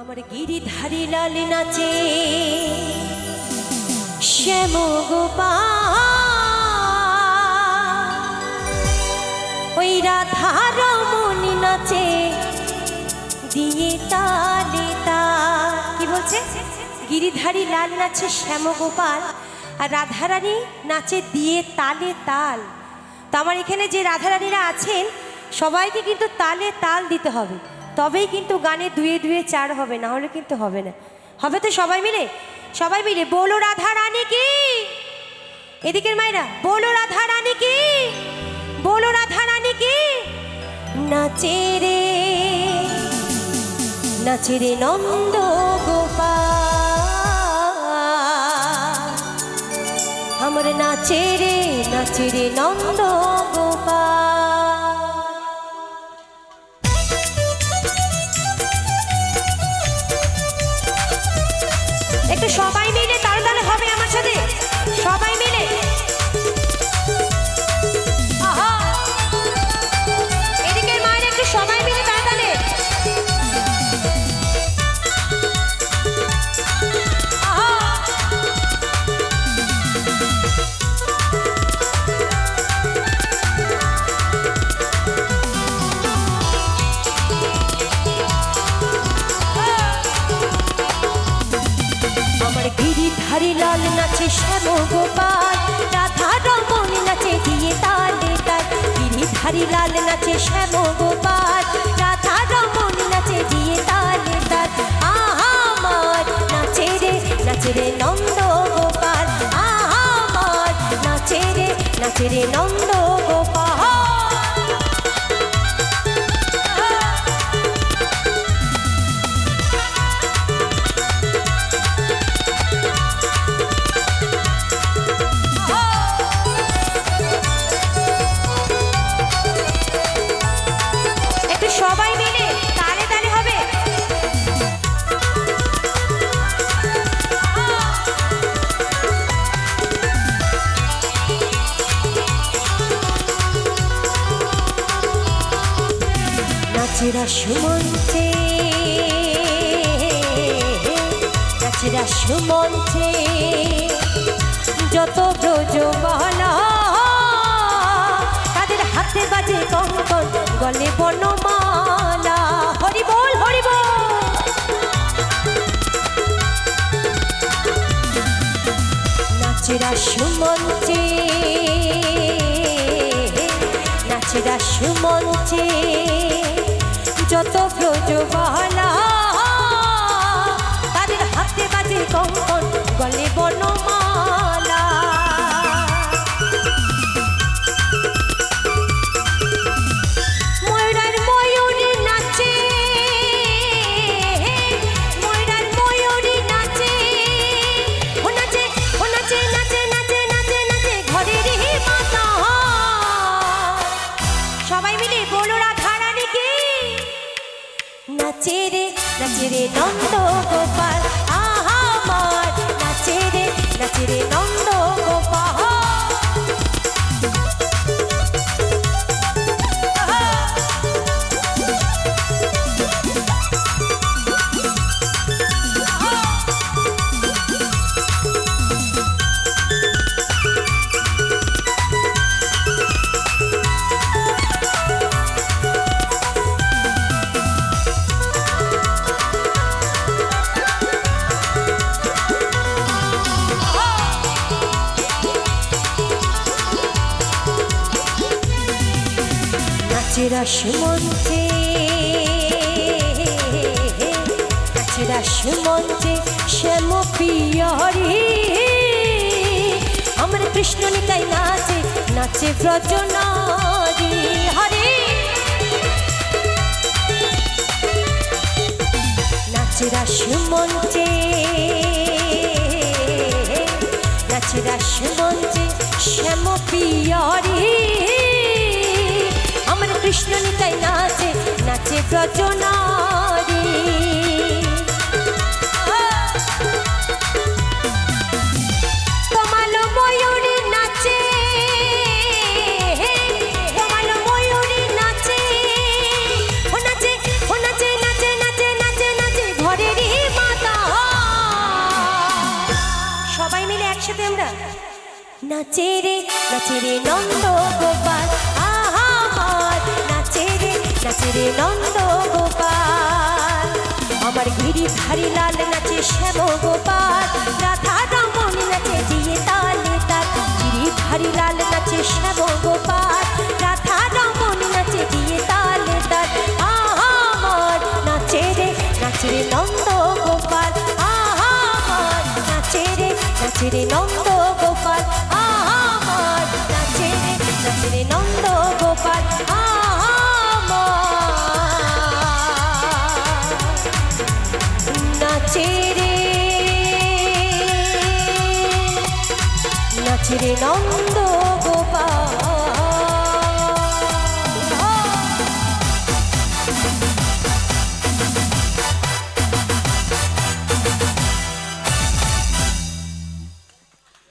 আমার গিরিধারী লাল নাচে। শ্যাম গোপাল। ওই রাধার মনি নাচে। দিয়ে তালে তা। কি বলছে? গিরিধারী লাল নাচে শ্যাম গোপাল আর রাধারানী নাচে দিয়ে তালে তাল। তো আমার এখানে যে রাধারানীরা আছেন, সবাইকে কিন্তু তালে তাল দিতে হবে। তবেই কিন্তু গানে দুয়ে দুয়ে চার হবে না হলে কিন্তু হবে না। হবে তো সবাই মিলে? সবাই মিলে, বলো রাধা রানী কি? এদিকের মায়েরা, বলো রাধা রানী কি? বলো রাধা রানী কি? নাচে রে নাচে রে নন্দ গোপাল। আমার নাচে রে নাচে রে নন্দ গোপাল। সবাই গিরিধারী লাল নাচে শ্যাম গোপাল, রাধা রমণী নাচে দিয়ে তালে তাল। গিরিধারী লাল নাচে শ্যাম গোপাল, রাধা রমণী নাচে দিয়ে তালে তাল। আহামার নাচে রে নাচে রে নন্দ গোপাল। আহামার নাচে রে নাচে রে নন্দ সুমন্তে নাচেরা সুমন্তে যত ব্রজ বলা তাদের হাতে বাজে কঙ্কন, গলে বনমালা। হরি বল হরি বল। মিলে বলো রাধা রানী কি? নাচে রে নাচে রে নন্দ গোপাল, আহা মার। নাচে রে নাচে রে নন্দ নাচেরা সুমন্তে নাচেরা সুমন্তে শ্যাম পিয়রি আমার কৃষ্ণ নিতাই নাচে নাচে ব্রজ নারী হরে নাচেরা সুমন্তে নাচেরা সুমন্তে শ্যাম পিয়রি কৃষ্ণ নিতাই নাচে নাচে ব্রজনারী। নাচে রে নাচে রে নন্দ রে নাচে রে নন্দ গোপাল। আমার গিরি ধারি লাল নাচে শ্যাম গোপাল। রাধা রমন নাচে দিয়ে তালে তাল। গিরি ধারি লাল নাচে শ্যাম গোপাল। রাধা রমন নাচে দিয়ে তালে আহা আমার নাচে রে নাচে রে নন্দ গোপাল। আহা নাচে রে নাচে রে নন্দ নাচে রে নন্দ